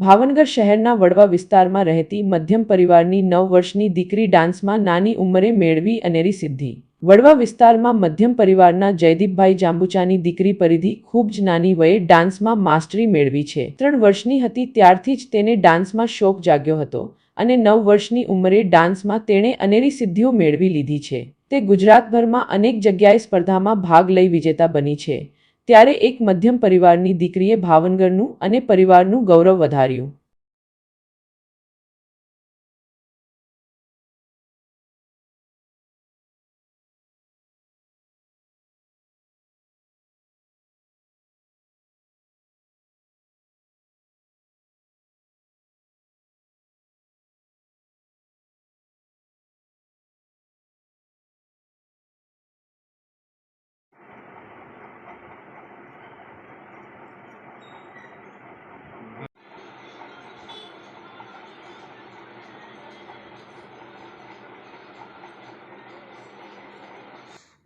ભાવનગર શહેરના વડવા વિસ્તારમાં રહેતી મધ્યમ પરિવારની નવ વર્ષની દીકરી ડાન્સમાં નાની ઉંમરે મેળવી અનેરી સિદ્ધિ. વડવા વિસ્તારમાં મધ્યમ પરિવારના જયદીપભાઈ જાંબુચાની દીકરી પરિધિ ખૂબ જ નાની વયે ડાન્સમાં માસ્ટરી મેળવી છે. ત્રણ વર્ષની હતી ત્યારથી જ તેને ડાન્સમાં શોખ જાગ્યો હતો અને નવ વર્ષની ઉંમરે ડાન્સમાં તેણે અનેરી સિદ્ધિઓ મેળવી લીધી છે. તે ગુજરાતભરમાં અનેક જગ્યાએ સ્પર્ધામાં ભાગ લઈ વિજેતા બની છે. ત્યારે એક મધ્યમ પરિવારની દીકરીએ ભાવનગરનું અને પરિવારનું ગૌરવ વધાર્યું.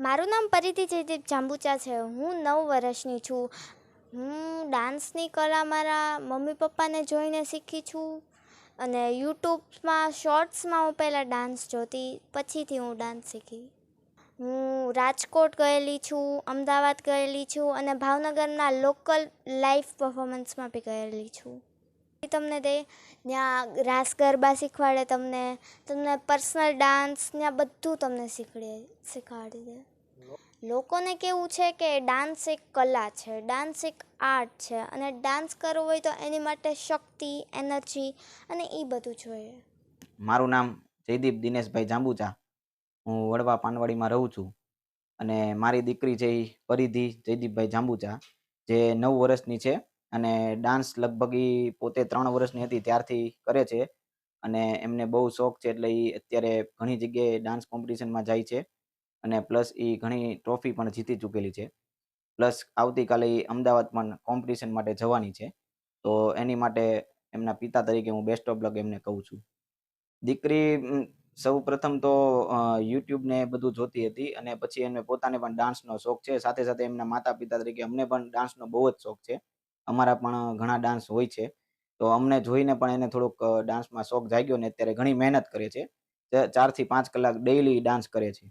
મારું નામ પરિધિ જયદીપ જાંબુચા છે. હું નવ વર્ષની છું. હું ડાન્સની કલા મારા મમ્મી પપ્પાને જોઈને શીખી છું અને યુટ્યુબમાં શોર્ટ્સમાં હું પહેલાં ડાન્સ જોતી, પછીથી હું ડાન્સ શીખી. હું રાજકોટ ગયેલી છું, અમદાવાદ ગયેલી છું અને ભાવનગરના લોકલ લાઈવ પરફોર્મન્સમાં બી ગયેલી છું. તમને તે ત્યાં રાસ ગરબા શીખવાડે તમને તમને પર્સનલ ડાન્સ ત્યાં બધું તમને શીખડે, શીખવાડી દે. લોકોને કેવું છે કે ડાન્સ એક કલા છે ડાન્સ એક આર્ટ છે અને ડાન્સ કરવો હોય તો એની માટે શક્તિ એનર્જી અને એ બધું જોઈએ. મારું નામ જયદીપ દિનેશભાઈ જાંબુચા. હું વડવા પાનવાડીમાં રહું છું અને મારી દીકરી છે એ પરિધિ જયદીપભાઈ જાંબુચા, જે નવ વર્ષની છે. અને ડાન્સ લગભગ એ પોતે ત્રણ વર્ષની હતી ત્યારથી કરે છે. અને એમને બહુ શોખ છે એટલે એ અત્યારે ઘણી જગ્યાએ ડાન્સ કોમ્પિટિશનમાં જાય છે. અને પ્લસ એ ઘણી ટ્રોફી પણ જીતી ચૂકેલી છે. પ્લસ આવતીકાલે એ અમદાવાદ પણ કોમ્પિટિશન માટે જવાની છે. તો એની માટે એમના પિતા તરીકે હું બેસ્ટ ઓફ લક એમને કહું છું. દીકરી સૌ પ્રથમ તો યુટ્યુબ ને એ બધું જોતી હતી અને પછી એને પોતાને પણ ડાન્સનો શોખ છે. સાથે સાથે એમના માતા પિતા તરીકે અમને પણ ડાન્સનો બહુ જ શોખ છે. અમારા પણ ઘણા ડાન્સ હોય છે. તો અમને જોઈને પણ એને થોડુંક ડાન્સમાં શોખ જાગ્યો ને અત્યારે ઘણી મહેનત કરે છે. ચારથી પાંચ કલાક ડેઈલી ડાન્સ કરે છે.